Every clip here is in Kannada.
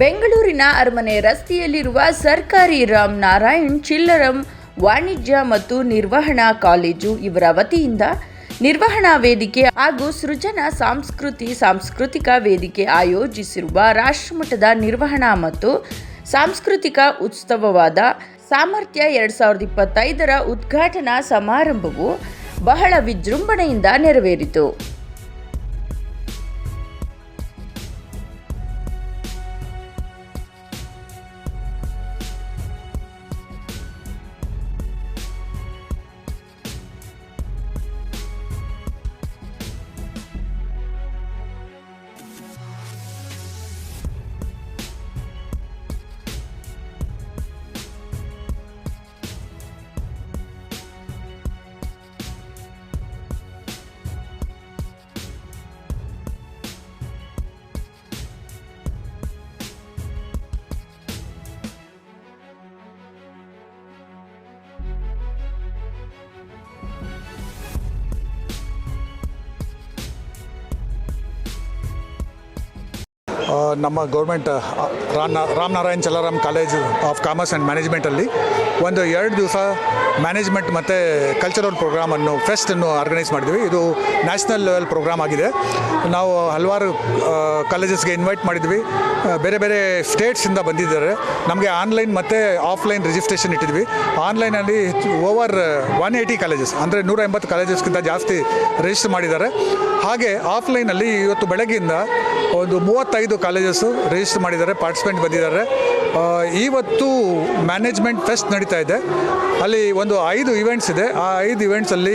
ಬೆಂಗಳೂರಿನ ಅರಮನೆ ರಸ್ತೆಯಲ್ಲಿರುವ ಸರ್ಕಾರಿ ರಾಮ್ ನಾರಾಯಣ್ ಚಿಲ್ಲರಂ ವಾಣಿಜ್ಯ ಮತ್ತು ನಿರ್ವಹಣಾ ಕಾಲೇಜು ಇವರ ವತಿಯಿಂದ ನಿರ್ವಹಣಾ ವೇದಿಕೆ ಹಾಗೂ ಸೃಜನ ಸಂಸ್ಕೃತಿ ಸಾಂಸ್ಕೃತಿಕ ವೇದಿಕೆ ಆಯೋಜಿಸಿರುವ ರಾಷ್ಟ್ರಮಟ್ಟದ ನಿರ್ವಹಣಾ ಮತ್ತು ಸಾಂಸ್ಕೃತಿಕ ಉತ್ಸವವಾದ ಸಾಮರ್ಥ್ಯ ಎರಡು ಸಾವಿರದ ಇಪ್ಪತ್ತೈದರ ಉದ್ಘಾಟನಾ ಸಮಾರಂಭವು ಬಹಳ ವಿಜೃಂಭಣೆಯಿಂದ ನೆರವೇರಿತು. ನಮ್ಮ government Ram, Ramnarayan Chellaram college of commerce and ಮ್ಯಾನೇಜ್ಮೆಂಟಲ್ಲಿ ಒಂದು ಎರಡು ದಿವಸ ಮ್ಯಾನೇಜ್ಮೆಂಟ್ ಮತ್ತು ಕಲ್ಚರಲ್ ಪ್ರೋಗ್ರಾಮನ್ನು ಫೆಸ್ಟನ್ನು ಆರ್ಗನೈಸ್ ಮಾಡಿದ್ವಿ. ಇದು ನ್ಯಾಷನಲ್ ಲೆವೆಲ್ ಪ್ರೋಗ್ರಾಮ್ ಆಗಿದೆ. ನಾವು ಹಲವಾರು ಕಾಲೇಜಸ್ಗೆ ಇನ್ವೈಟ್ ಮಾಡಿದ್ವಿ. ಬೇರೆ ಬೇರೆ ಸ್ಟೇಟ್ಸಿಂದ ಬಂದಿದ್ದಾರೆ. ನಮಗೆ ಆನ್ಲೈನ್ ಮತ್ತು ಆಫ್ಲೈನ್ ರಿಜಿಸ್ಟ್ರೇಷನ್ ಇಟ್ಟಿದ್ವಿ. ಆನ್ಲೈನಲ್ಲಿ ಓವರ್ ಒನ್ ಏಯ್ಟಿ ಕಾಲೇಜಸ್ ಅಂದರೆ ನೂರ ಎಂಬತ್ತು ಕಾಲೇಜಸ್ಗಿಂತ ಜಾಸ್ತಿ ರಿಜಿಸ್ಟರ್ ಮಾಡಿದ್ದಾರೆ. ಹಾಗೆ ಆಫ್ಲೈನಲ್ಲಿ ಇವತ್ತು ಬೆಳಗ್ಗೆಯಿಂದ ಒಂದು ಮೂವತ್ತೈದು ಕಾಲೇಜಸ್ಸು ರಿಜಿಸ್ಟರ್ ಮಾಡಿದ್ದಾರೆ ಪಾರ್ಟಿಸಿಪೆಂಟ್ ಬಂದಿದ್ದಾರೆ. ಇವತ್ತು ಮ್ಯಾನೇಜ್ಮೆಂಟ್ ಫೆಸ್ಟ್ ನಡೀತಾ ಇದೆ. ಅಲ್ಲಿ ಒಂದು ಐದು ಇವೆಂಟ್ಸ್ ಇದೆ. ಆ ಐದು ಇವೆಂಟ್ಸಲ್ಲಿ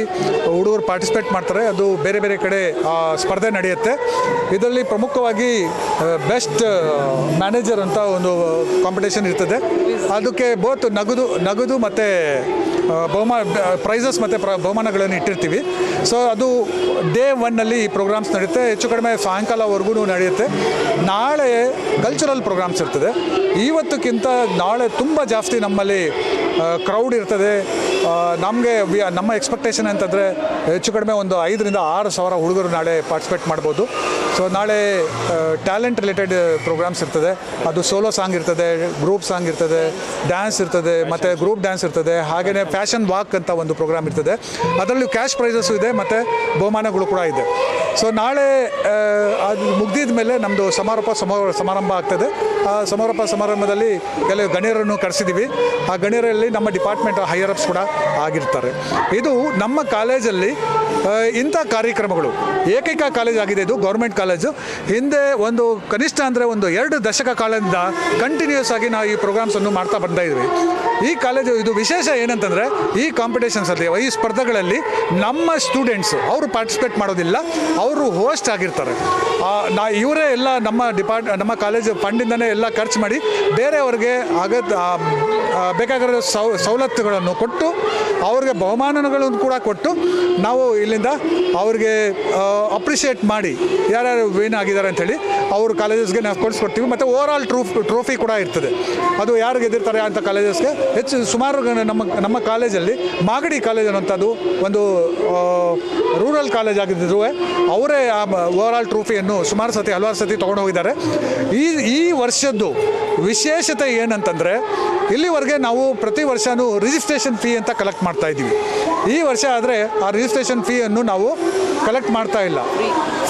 ಹುಡುಗರು ಪಾರ್ಟಿಸಿಪೇಟ್ ಮಾಡ್ತಾರೆ. ಅದು ಬೇರೆ ಬೇರೆ ಕಡೆ ಸ್ಪರ್ಧೆ ನಡೆಯುತ್ತೆ. ಇದರಲ್ಲಿ ಪ್ರಮುಖವಾಗಿ ಬೆಸ್ಟ್ ಮ್ಯಾನೇಜರ್ ಅಂತ ಒಂದು ಕಾಂಪಿಟೇಷನ್ ಇರ್ತದೆ. ಅದಕ್ಕೆ ಬೋತ್ ನಗದು ನಗದು ಮತ್ತು ಬಹುಮಾನ ಪ್ರೈಸಸ್ ಮತ್ತು ಪ್ರ, ಬಹುಮಾನಗಳನ್ನು ಇಟ್ಟಿರ್ತೀವಿ. ಸೊ ಅದು ಡೇ ಒನ್ನಲ್ಲಿ ಈ ಪ್ರೋಗ್ರಾಮ್ಸ್ ನಡೆಯುತ್ತೆ. ಹೆಚ್ಚು ಕಡಿಮೆ ಸಾಯಂಕಾಲವರೆಗೂ ನಡೆಯುತ್ತೆ. ನಾಳೆ ಕಲ್ಚರಲ್ ಪ್ರೋಗ್ರಾಮ್ಸ್ ಇರ್ತದೆ. ಇವತ್ತಕ್ಕಿಂತ ನಾಳೆ ತುಂಬ ಜಾಸ್ತಿ ನಮ್ಮಲ್ಲಿ ಕ್ರೌಡ್ ಇರ್ತದೆ. ನಮಗೆ ನಮ್ಮ ಎಕ್ಸ್ಪೆಕ್ಟೇಷನ್ ಅಂತಂದರೆ ಹೆಚ್ಚು ಕಡಿಮೆ ಒಂದು ಐದರಿಂದ ಆರು ಸಾವಿರ ಹುಡುಗರು ನಾಳೆ ಪಾರ್ಟಿಸಿಪೇಟ್ ಮಾಡ್ಬೋದು. ಸೊ ನಾಳೆ ಟ್ಯಾಲೆಂಟ್ ರಿಲೇಟೆಡ್ ಪ್ರೋಗ್ರಾಮ್ಸ್ ಇರ್ತದೆ. ಅದು ಸೋಲೋ ಸಾಂಗ್ ಇರ್ತದೆ ಗ್ರೂಪ್ ಸಾಂಗ್ ಇರ್ತದೆ ಡ್ಯಾನ್ಸ್ ಇರ್ತದೆ, ಮತ್ತು ಗ್ರೂಪ್ ಡ್ಯಾನ್ಸ್ ಇರ್ತದೆ. ಹಾಗೆಯೇ ಫ್ಯಾಷನ್ ವಾಕ್ ಅಂತ ಒಂದು ಪ್ರೋಗ್ರಾಮ್ ಇರ್ತದೆ. ಅದರಲ್ಲಿ ಕ್ಯಾಶ್ ಪ್ರೈಸಸ್ಸು ಇದೆ, ಮತ್ತು ಬಹುಮಾನಗಳು ಕೂಡ ಇದೆ. ಸೊ ನಾಳೆ ಅದು ಮುಗ್ದಿದ ಮೇಲೆ ನಮ್ಮದು ಸಮಾರೋಪ ಸಮಾರೋ ಸಮಾರಂಭ ಆಗ್ತದೆ. ಆ ಸಮಾರೋಪ ಸಮಾರಂಭದಲ್ಲಿ ಕೆಲವು ಗಣ್ಯರನ್ನು ಕರೆಸಿದ್ದೀವಿ ಆ ಗಣ್ಯರಲ್ಲಿ ನಮ್ಮ ಡಿಪಾರ್ಟ್ಮೆಂಟ್ ಹೈಯರ್ ಅಪ್ಸ್ ಕೂಡ ಆಗಿರ್ತಾರೆ. ಇದು ನಮ್ಮ ಕಾಲೇಜಲ್ಲಿ ಇಂಥ ಕಾರ್ಯಕ್ರಮಗಳು. ಏಕೈಕ ಕಾಲೇಜ್ ಆಗಿದೆ ಇದು, ಗೌರ್ಮೆಂಟ್ ಕಾಲೇಜು. ಹಿಂದೆ ಒಂದು ಕನಿಷ್ಠ ಅಂದರೆ ಒಂದು ಎರಡು ದಶಕ ಕಾಲದಿಂದ ಕಂಟಿನ್ಯೂಸ್ ಆಗಿ ನಾವು ಈ ಪ್ರೋಗ್ರಾಮ್ಸನ್ನು ಮಾಡ್ತಾ ಬರ್ತಾ ಇದ್ವಿ. ಈ ಕಾಲೇಜು ಇದು ವಿಶೇಷ ಏನಂತಂದರೆ, ಈ ಕಾಂಪಿಟೇಷನ್ಸಲ್ಲಿ ಈ ಸ್ಪರ್ಧೆಗಳಲ್ಲಿ ನಮ್ಮ ಸ್ಟೂಡೆಂಟ್ಸು ಅವರು ಪಾರ್ಟಿಸಿಪೇಟ್ ಮಾಡೋದಿಲ್ಲ, ಅವರು ಹೋಸ್ಟ್ ಆಗಿರ್ತಾರೆ. ನಾ ಇವರೇ ಎಲ್ಲ ನಮ್ಮ ಡಿಪಾರ್ಟ್ ನಮ್ಮ ಕಾಲೇಜು ಫಂಡಿಂದನೇ ಎಲ್ಲ ಖರ್ಚು ಮಾಡಿ ಬೇರೆಯವ್ರಿಗೆ ಅಗತ್ಯ ಬೇಕಾಗಿರೋ ಸೌ, ಸವಲತ್ತುಗಳನ್ನು ಕೊಟ್ಟು, ಅವ್ರಿಗೆ ಬಹುಮಾನಗಳನ್ನು ಕೂಡ ಕೊಟ್ಟು, ನಾವು ಇಲ್ಲಿಂದ ಅವ್ರಿಗೆ ಅಪ್ರಿಷಿಯೇಟ್ ಮಾಡಿ ಯಾರ್ಯಾರು ವಿನ್ ಆಗಿದ್ದಾರೆ ಅಂಥೇಳಿ ಅವ್ರ ಕಾಲೇಜಸ್ಗೆ ನಾವು ಕೊಡಿಸ್ಕೊಡ್ತೀವಿ ಮತ್ತು ಓವರ್ ಆಲ್ ಟ್ರೂಫ್ ಟ್ರೋಫಿ ಕೂಡ ಇರ್ತದೆ. ಅದು ಯಾರು ಗೆದ್ದಿರ್ತಾರೆ ಅಂತ ಕಾಲೇಜಸ್ಗೆ ಹೆಚ್ಚು ಸುಮಾರು ನಮ್ಮ ನಮ್ಮ ಕಾಲೇಜಲ್ಲಿ ಮಾಗಡಿ ಕಾಲೇಜ್ ಅನ್ನೋಂಥದ್ದು ಒಂದು ರೂರಲ್ ಕಾಲೇಜ್ ಆಗಿದ್ದರೂ ಅವರೇ ಆ ಓವರ್ ಆಲ್ ಟ್ರೋಫಿಯನ್ನು ಸುಮಾರು ಸತಿ, ಹಲವಾರು ಸತಿ ತೊಗೊಂಡು ಹೋಗಿದ್ದಾರೆ. ಈ ಈ ವರ್ಷದ್ದು ವಿಶೇಷತೆ ಏನಂತಂದರೆ ಇಲ್ಲಿವರೆಗೆ ನಾವು ಪ್ರತಿ ವರ್ಷವೂ ರಿಜಿಸ್ಟ್ರೇಷನ್ ಫೀ ಅಂತ ಕಲೆಕ್ಟ್ ಮಾಡ್ತಾ ಇದ್ದೀವಿ. ಈ ವರ್ಷ ಆದರೆ ಆ ರಿಜಿಸ್ಟ್ರೇಷನ್ ಫೀಯನ್ನು ನಾವು ಕಲೆಕ್ಟ್ ಮಾಡ್ತಾ ಇಲ್ಲ.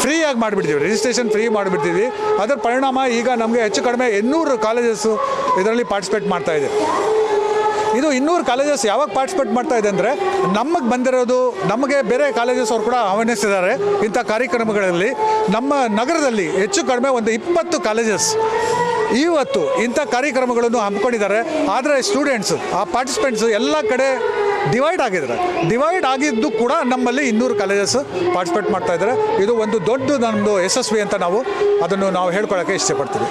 ಫ್ರೀಯಾಗಿ ಮಾಡಿಬಿಡ್ತೀವಿ ರಿಜಿಸ್ಟ್ರೇಷನ್ ಫ್ರೀ ಮಾಡಿಬಿಡ್ತೀವಿ ಅದರ ಪರಿಣಾಮ ಈಗ ನಮಗೆ ಹೆಚ್ಚು ಕಡಿಮೆ ಇನ್ನೂರು ಕಾಲೇಜಸ್ಸು ಇದರಲ್ಲಿ ಪಾರ್ಟಿಸಿಪೇಟ್ ಮಾಡ್ತಾ ಇದೆ. ಇದು ಇನ್ನೂರು ಕಾಲೇಜಸ್ ಯಾವಾಗ ಪಾರ್ಟಿಸಿಪೇಟ್ ಮಾಡ್ತಾ ಇದೆ ಅಂದರೆ ನಮಗೆ ಬಂದಿರೋದು, ನಮಗೆ ಬೇರೆ ಕಾಲೇಜಸ್ ಅವರು ಕೂಡ ಆಹ್ವಾನಿಸಿದ್ದಾರೆ ಇಂಥ ಕಾರ್ಯಕ್ರಮಗಳಲ್ಲಿ. ನಮ್ಮ ನಗರದಲ್ಲಿ ಹೆಚ್ಚು ಕಡಿಮೆ ಒಂದು ಇಪ್ಪತ್ತು ಕಾಲೇಜಸ್ ಇವತ್ತು ಇಂಥ ಕಾರ್ಯಕ್ರಮಗಳನ್ನು ಹಮ್ಮಿಕೊಂಡಿದ್ದಾರೆ. ಆದರೆ ಸ್ಟೂಡೆಂಟ್ಸ್ ಆ ಪಾರ್ಟಿಸಿಪೆಂಟ್ಸ್ ಎಲ್ಲ ಕಡೆ ಡಿವೈಡ್ ಆಗಿದ್ದಾರೆ. ಡಿವೈಡ್ ಆಗಿದ್ದು ಕೂಡ ನಮ್ಮಲ್ಲಿ ಇನ್ನೂರು ಕಾಲೇಜಸ್ ಪಾರ್ಟಿಸಿಪೇಟ್ ಮಾಡ್ತಾ ಇದ್ದಾರೆ. ಇದು ಒಂದು ದೊಡ್ಡ ನಮ್ಮದು ಯಶಸ್ವಿ ಅಂತ ನಾವು ಅದನ್ನು ನಾವು ಹೇಳ್ಕೊಳ್ಳೋಕ್ಕೆ ಇಷ್ಟಪಡ್ತೀವಿ.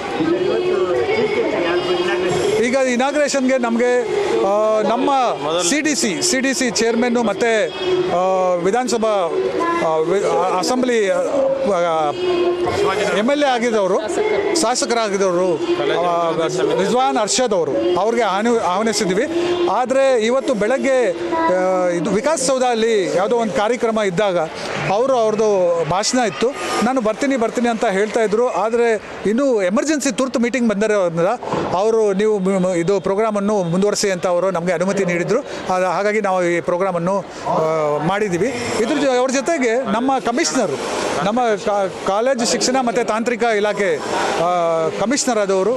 ಈಗ ಇನಾಗ್ರೇಷನ್ಗೆ ನಮಗೆ ನಮ್ಮ C D C C D C ಚೇರ್ಮನ್ನು ಮತ್ತು ವಿಧಾನಸಭಾ ಅಸೆಂಬ್ಲಿ ಎಂ ಎಲ್ ಎ ಆಗಿದವರು ಶಾಸಕರಾಗಿದ್ದವರು ರಿಜ್ವಾನ್ ಅರ್ಷದ್ ಅವರು, ಅವ್ರಿಗೆ ಆಹ್ವಾನ, ಆಹ್ವಾನಿಸಿದ್ವಿ. ಆದರೆ ಇವತ್ತು ಬೆಳಗ್ಗೆ ಇದು ವಿಕಾಸ್ ಸೌಧ ಅಲ್ಲಿ ಯಾವುದೋ ಒಂದು ಕಾರ್ಯಕ್ರಮ ಇದ್ದಾಗ ಅವರು ಅವ್ರದ್ದು ಭಾಷಣ ಇತ್ತು. ನಾನು ಬರ್ತೀನಿ ಬರ್ತೀನಿ ಅಂತ ಹೇಳ್ತಾ ಇದ್ರು. ಆದರೆ ಇನ್ನೂ ಎಮರ್ಜೆನ್ಸಿ ತುರ್ತು ಮೀಟಿಂಗ್ ಬಂದಿರೋದ್ರಿಂದ ಅವರು ನೀವು ಇದು ಪ್ರೋಗ್ರಾಮನ್ನು ಮುಂದುವರಿಸಿ ಅಂತ ಅವರು ನಮಗೆ ಅನುಮತಿ ನೀಡಿದರು. ಹಾಗಾಗಿ ನಾವು ಈ ಪ್ರೋಗ್ರಾಮನ್ನು ಮಾಡಿದ್ದೀವಿ. ಇದ್ರ ಅವ್ರ ಜೊತೆಗೆ ನಮ್ಮ ಕಮಿಷನರು ನಮ್ಮ ಕಾಲೇಜು ಶಿಕ್ಷಣ ಮತ್ತು ತಾಂತ್ರಿಕ ಇಲಾಖೆ ಕಮಿಷನರ್ ಆದವರು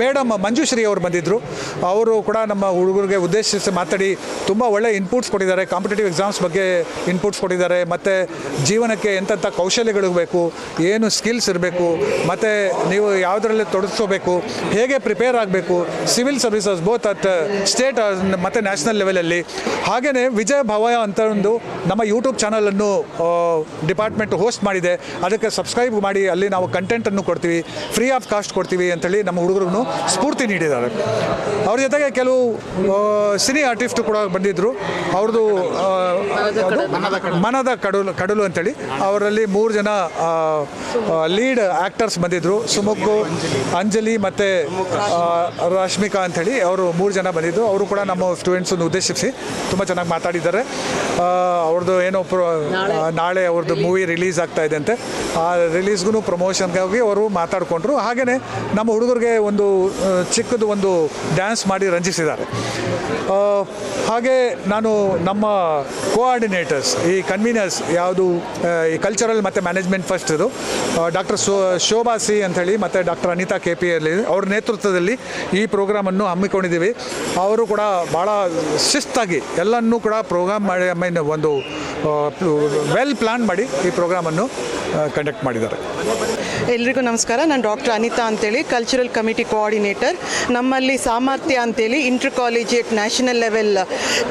ಮೇಡಮ್ ಮಂಜುಶ್ರೀ ಅವರು ಬಂದಿದ್ದರು ಅವರು ಕೂಡ ನಮ್ಮ ಹುಡುಗರಿಗೆ ಉದ್ದೇಶಿಸಿ ಮಾತಾಡಿ ತುಂಬ ಒಳ್ಳೆ ಇನ್ಪುಟ್ಸ್ ಕೊಟ್ಟಿದ್ದಾರೆ. ಕಾಂಪಿಟೇಟಿವ್ ಎಕ್ಸಾಮ್ಸ್ ಬಗ್ಗೆ ಇನ್ಪುಟ್ಸ್ ಕೊಟ್ಟಿದ್ದಾರೆ. ಮತ್ತು ಜೀವನಕ್ಕೆ ಎಂಥೆಂಥ ಕೌಶಲ್ಯಗಳು ಬೇಕು, ಏನು ಸ್ಕಿಲ್ಸ್ ಇರಬೇಕು, ಮತ್ತು ನೀವು ಯಾವುದರಲ್ಲಿ ತೊಡಗಿಸ್ಕೋಬೇಕು, ಹೇಗೆ ಪ್ರಿಪೇರ್ ಆಗಬೇಕು civil services both at state ಮತ್ತು ನ್ಯಾಷನಲ್ ಲೆವೆಲಲ್ಲಿ ಹಾಗೆಯೇ ವಿಜಯ ಭವಯ ಅಂತ ಒಂದು ನಮ್ಮ ಯೂಟ್ಯೂಬ್ ಚಾನಲನ್ನು ಡಿಪಾರ್ಟ್ಮೆಂಟ್ ಹೋಸ್ಟ್ ಮಾಡಿದೆ. ಅದಕ್ಕೆ ಸಬ್ಸ್ಕ್ರೈಬ್ ಮಾಡಿ, ಅಲ್ಲಿ ನಾವು ಕಂಟೆಂಟನ್ನು ಕೊಡ್ತೀವಿ. ಫ್ರೀ ಆಫ್ ಕಾಸ್ಟ್ ಕೊಡ್ತೀವಿ ಅಂತೇಳಿ ನಮ್ಮ ಹುಡುಗರು ಸ್ಫೂರ್ತಿ ನೀಡಿದ್ದಾರೆ. ಅವ್ರ ಜೊತೆಗೆ ಕೆಲವು ಸಿನಿ ಆರ್ಟಿಸ್ಟ್ ಕೂಡ ಬಂದಿದ್ದರು ಅವ್ರದ್ದು ಮನದ ಕಡಲು ಕಡಲು ಅಂತೇಳಿ. ಅವರಲ್ಲಿ ಮೂರು ಜನ ಲೀಡ್ ಆ್ಯಕ್ಟರ್ಸ್ ಬಂದಿದ್ದರು ಸುಮುಖು, ಅಂಜಲಿ ಮತ್ತು ರಶ್ಮಿಕಾ ಅಂಥೇಳಿ ಅವರು ಮೂರು ಜನ ಬಂದಿದ್ದರು ಅವರು ಕೂಡ ನಮ್ಮ ಸ್ಟೂಡೆಂಟ್ಸನ್ನು ಉದ್ದೇಶಿಸಿ ತುಂಬ ಚೆನ್ನಾಗಿ ಮಾತಾಡಿದ್ದಾರೆ. ಅವ್ರದ್ದು ಏನೋ ಪ್ರೋ ನಾಳೆ ಅವ್ರದ್ದು ಮೂವಿ ರಿಲೀಸ್ ಆಗ್ತಾ ಇದೆ ಅಂತೆ. ಆ ರಿಲೀಸ್ಗೂ ಪ್ರಮೋಷನ್ಗಾಗಿ ಅವರು ಮಾತಾಡಿಕೊಂಡ್ರು. ಹಾಗೆಯೇ ನಮ್ಮ ಹುಡುಗರಿಗೆ ಒಂದು ಚಿಕ್ಕದು ಒಂದು ಡ್ಯಾನ್ಸ್ ಮಾಡಿ ರಂಜಿಸಿದ್ದಾರೆ. ಹಾಗೆ ನಾನು ನಮ್ಮ ಕೋಆರ್ಡಿನೇಟರ್ಸ್ ಈ ಕನ್ವೀನರ್ಸ್ ಯಾವುದು ಈ ಕಲ್ಚರಲ್ ಮತ್ತು ಮ್ಯಾನೇಜ್ಮೆಂಟ್ ಫಸ್ಟ್ ಇದು ಡಾಕ್ಟರ್ ಶೋ, ಶೋಭಾ ಸಿ ಅಂಥೇಳಿ ಮತ್ತು ಡಾಕ್ಟರ್ ಅನಿತಾ ಕೆ ಪಿ ಅಲ್ಲಿ ಅವ್ರ ನೇತೃತ್ವದಲ್ಲಿ ಈ ಪ್ರೋಗ್ರಾಮನ್ನು ಹಮ್ಮಿಕೊಂಡಿದ್ದೀವಿ. ಅವರು ಕೂಡ ಭಾಳ ಶಿಸ್ತಾಗಿ ಎಲ್ಲನ್ನೂ ಕೂಡ ಪ್ರೋಗ್ರಾಮ್ ಮಾಡಿ ಐ ಮೀನ್ ಒಂದು ವೆಲ್ ಪ್ಲಾನ್ ಮಾಡಿ ಈ ಪ್ರೋಗ್ರಾಮನ್ನು ಕಂಡಕ್ಟ್ ಮಾಡಿದ್ದಾರೆ. ಎಲ್ರಿಗೂ ನಮಸ್ಕಾರ. ನಾನು ಡಾಕ್ಟರ್ ಅನಿತಾ ಅಂತೇಳಿ ಕಲ್ಚರಲ್ ಕಮಿಟಿ ಕೋಆರ್ಡಿನೇಟರ್ ನಮ್ಮಲ್ಲಿ ಸಾಮರ್ಥ್ಯ ಅಂತೇಳಿ inter collegiate national level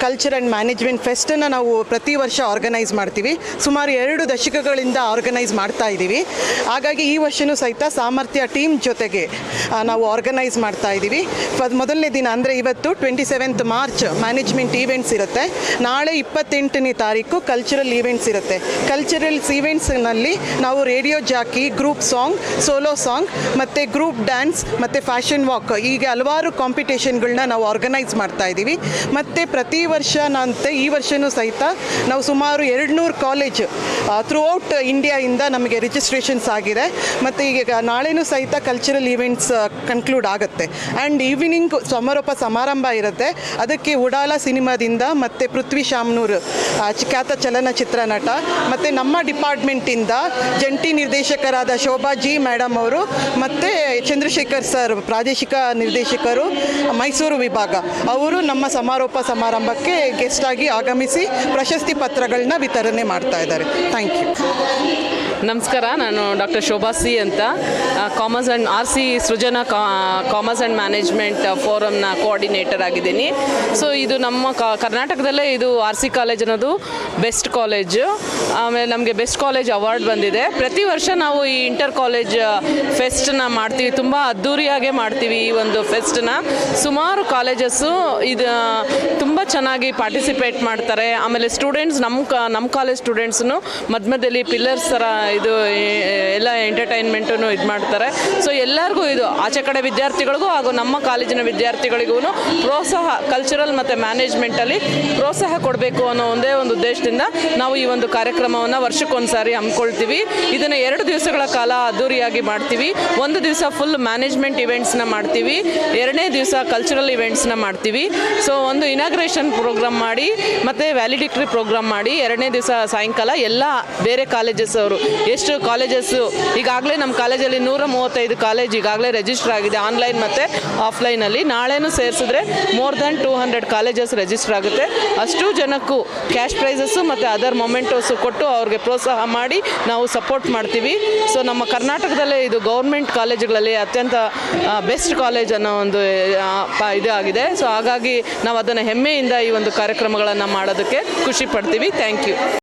culture and management ಫೆಸ್ಟನ್ನು ನಾವು ಪ್ರತಿ ವರ್ಷ ಆರ್ಗನೈಸ್ ಮಾಡ್ತೀವಿ. ಸುಮಾರು ಎರಡು ದಶಕಗಳಿಂದ ಆರ್ಗನೈಸ್ ಮಾಡ್ತಾ ಇದ್ದೀವಿ ಹಾಗಾಗಿ ಈ ವರ್ಷವೂ ಸಹಿತ ಸಾಮರ್ಥ್ಯ ಟೀಮ್ ಜೊತೆಗೆ ನಾವು ಆರ್ಗನೈಸ್ ಮಾಡ್ತಾ ಇದ್ದೀವಿ ಮೊದಲನೇ ದಿನ ಅಂದರೆ ಇವತ್ತು twenty seventh March management events ಇರುತ್ತೆ. ನಾಳೆ ಇಪ್ಪತ್ತೆಂಟನೇ ತಾರೀಕು ಕಲ್ಚರಲ್ ಈವೆಂಟ್ಸ್ ಇರುತ್ತೆ. ಕಲ್ಚರಲ್ಸ್ ಈವೆಂಟ್ಸ್ನಲ್ಲಿ ನಾವು radio jockey group song solo song ಮತ್ತು ಗ್ರೂಪ್ ಡ್ಯಾನ್ಸ್ ಮತ್ತು ಫ್ಯಾಷನ್ ವಾಕ್ ಹೀಗೆ ಹಲವಾರು ಕಾಂಪಿಟೇಷನ್ಗಳನ್ನ ನಾವು ಆರ್ಗನೈಸ್ ಮಾಡ್ತಾ ಇದ್ದೀವಿ. ಮತ್ತು ಪ್ರತಿ ವರ್ಷ ನಂತೆ ಈ ವರ್ಷನೂ ಸಹಿತ ನಾವು ಸುಮಾರು ಎರಡು ನೂರು ಕಾಲೇಜ್ ಥ್ರೂ ಔಟ್ ಇಂಡಿಯಾಯಿಂದ ನಮಗೆ ರಿಜಿಸ್ಟ್ರೇಷನ್ಸ್ ಆಗಿದೆ. ಮತ್ತು ಈಗ ನಾಳೆನೂ ಸಹಿತ ಕಲ್ಚರಲ್ ಈವೆಂಟ್ಸ್ ಕನ್ಕ್ಲೂಡ್ ಆಗುತ್ತೆ. ಆ್ಯಂಡ್ ಈವ್ನಿಂಗ್ ಸಮಾರೋಪ ಸಮಾರಂಭ ಇರುತ್ತೆ. ಅದಕ್ಕೆ ಉಡಾಲ ಸಿನಿಮಾದಿಂದ ಮತ್ತು ಪೃಥ್ವಿ ಶಾಮ್ನೂರ್ ಖ್ಯಾತ ಚಲನಚಿತ್ರ ನಟ, ಮತ್ತು ನಮ್ಮ ಡಿಪಾರ್ಟ್ಮೆಂಟಿಂದ ಜಂಟಿ ನಿರ್ದೇಶಕರಾದ ಶೋಭಾ ಜಿ ಮೇಡಮ್ ಅವರು ಮತ್ತು ಚಂದ್ರಶೇಖರ್ ಸರ್, ಪ್ರಾದೇಶಿಕ ನಿರ್ದೇಶಕರು, ಮೈಸೂರು ವಿಭಾಗ. ಅವರು ನಮ್ಮ ಸಮಾರೋಪ ಸಮಾರಂಭಕ್ಕೆ ಗೆಸ್ಟಾಗಿ ಆಗಿ ಆಗಮಿಸಿ ಪ್ರಶಸ್ತಿ ಪತ್ರಗಳನ್ನ ವಿತರಣೆ ಮಾಡ್ತಾ ಇದ್ದಾರೆ. ಥ್ಯಾಂಕ್ ಯು ನಮಸ್ಕಾರ, ನಾನು ಡಾಕ್ಟರ್ ಶೋಭಾ ಸಿ ಅಂತ. Commerce and R C Srujana commerce and management ಫೋರಮ್ನ coordinator ಆಗಿದ್ದೀನಿ. ಸೊ ಇದು ನಮ್ಮ ಕರ್ನಾಟಕದಲ್ಲೇ ಇದು ಆರ್ ಸಿ ಕಾಲೇಜ್ ಅನ್ನೋದು ಬೆಸ್ಟ್ ಕಾಲೇಜು ಆಮೇಲೆ ನಮಗೆ ಬೆಸ್ಟ್ ಕಾಲೇಜ್ ಅವಾರ್ಡ್ ಬಂದಿದೆ. ಪ್ರತಿ ವರ್ಷ ನಾವು ಈ ಇಂಟರ್ ಕಾಲೇಜ್ ಫೆಸ್ಟನ್ನ ಮಾಡ್ತೀವಿ. ತುಂಬ ಅದ್ಧೂರಿಯಾಗೆ ಮಾಡ್ತೀವಿ ಈ ಒಂದು ಫೆಸ್ಟನ್ನ ಸುಮಾರು ಕಾಲೇಜಸ್ಸು ಇದು ತುಂಬ ಚೆನ್ನಾಗಿ ಪಾರ್ಟಿಸಿಪೇಟ್ ಮಾಡ್ತಾರೆ. ಆಮೇಲೆ ಸ್ಟೂಡೆಂಟ್ಸ್ ನಮ್ಮ ನಮ್ಮ ಕಾಲೇಜ್ ಸ್ಟೂಡೆಂಟ್ಸ್ನು ಮಧ್ಯ ಮಧ್ಯದಲ್ಲಿ ಪಿಲ್ಲರ್ಸ್ ಥರ ಇದು ಎಲ್ಲ ಎಂಟರ್ಟೈನ್ಮೆಂಟು ಇದು ಮಾಡ್ತಾರೆ. ಸೊ ಎಲ್ಲರಿಗೂ ಇದು, ಆಚೆ ಕಡೆ ವಿದ್ಯಾರ್ಥಿಗಳಿಗೂ ಹಾಗೂ ನಮ್ಮ ಕಾಲೇಜಿನ ವಿದ್ಯಾರ್ಥಿಗಳಿಗೂ ಪ್ರೋತ್ಸಾಹ ಕಲ್ಚರಲ್ ಮತ್ತು ಮ್ಯಾನೇಜ್ಮೆಂಟಲ್ಲಿ ಪ್ರೋತ್ಸಾಹ ಕೊಡಬೇಕು ಅನ್ನೋ ಒಂದೇ ಒಂದು ಉದ್ದೇಶದಿಂದ ನಾವು ಈ ಒಂದು ಕಾರ್ಯಕ್ರಮವನ್ನು ವರ್ಷಕ್ಕೊಂದು ಸಾರಿ ಹಮ್ಮಿಕೊಳ್ತೀವಿ. ಇದನ್ನು ಎರಡು ದಿವಸಗಳ ಕಾಲ ಅದ್ದೂರಿಯಾಗಿ ಮಾಡ್ತೀವಿ. ಒಂದು ದಿವಸ ಫುಲ್ ಮ್ಯಾನೇಜ್ಮೆಂಟ್ ಇವೆಂಟ್ಸ್ನ ಮಾಡ್ತೀವಿ. ಎರಡನೇ ದಿವಸ ಕಲ್ಚರಲ್ ಇವೆಂಟ್ಸ್ನ ಮಾಡ್ತೀವಿ. ಸೊ ಒಂದು ಇನಾಗ್ರೇಷನ್ ಪ್ರೋಗ್ರಾಮ್ ಮಾಡಿ, ಮತ್ತು ವ್ಯಾಲಿಡಿಟ್ರಿ ಪ್ರೋಗ್ರಾಮ್ ಮಾಡಿ, ಎರಡನೇ ದಿವಸ ಸಾಯಂಕಾಲ ಎಲ್ಲ ಬೇರೆ ಕಾಲೇಜಸ್ ಅವರು ಎಷ್ಟು ಕಾಲೇಜಸ್ಸು ಈಗಾಗಲೇ ನಮ್ಮ ಕಾಲೇಜಲ್ಲಿ ನೂರ ಮೂವತ್ತೈದು ಕಾಲೇಜ್ ಈಗಾಗಲೇ ರಿಜಿಸ್ಟರ್ ಆಗಿದೆ ಆನ್ಲೈನ್ ಮತ್ತು ಆಫ್ಲೈನಲ್ಲಿ ನಾಳೆನೂ ಸೇರಿಸಿದ್ರೆ more than two hundred colleges register ಆಗುತ್ತೆ. ಅಷ್ಟು ಜನಕ್ಕೂ ಕ್ಯಾಶ್ ಪ್ರೈಸಸ್ಸು ಮತ್ತು ಅದರ್ ಮೊಮೆಂಟೋಸು ಕೊಟ್ಟು ಅವ್ರಿಗೆ ಪ್ರೋತ್ಸಾಹ ಮಾಡಿ ನಾವು ಸಪೋರ್ಟ್ ಮಾಡ್ತೀವಿ. ಸೊ ನಮ್ಮ ಕರ್ನಾಟಕದಲ್ಲೇ ಇದು ಗೌರ್ಮೆಂಟ್ ಕಾಲೇಜುಗಳಲ್ಲಿ ಅತ್ಯಂತ ಬೆಸ್ಟ್ ಕಾಲೇಜ್ ಅನ್ನೋ ಒಂದು ಇದು ಆಗಿದೆ. ಸೊ ಹಾಗಾಗಿ ನಾವು ಅದನ್ನು ಹೆಮ್ಮೆಯಿಂದ ಈ ಒಂದು ಕಾರ್ಯಕ್ರಮಗಳನ್ನು ಮಾಡೋದಕ್ಕೆ ಖುಷಿ ಪಡ್ತೀವಿ. Thank you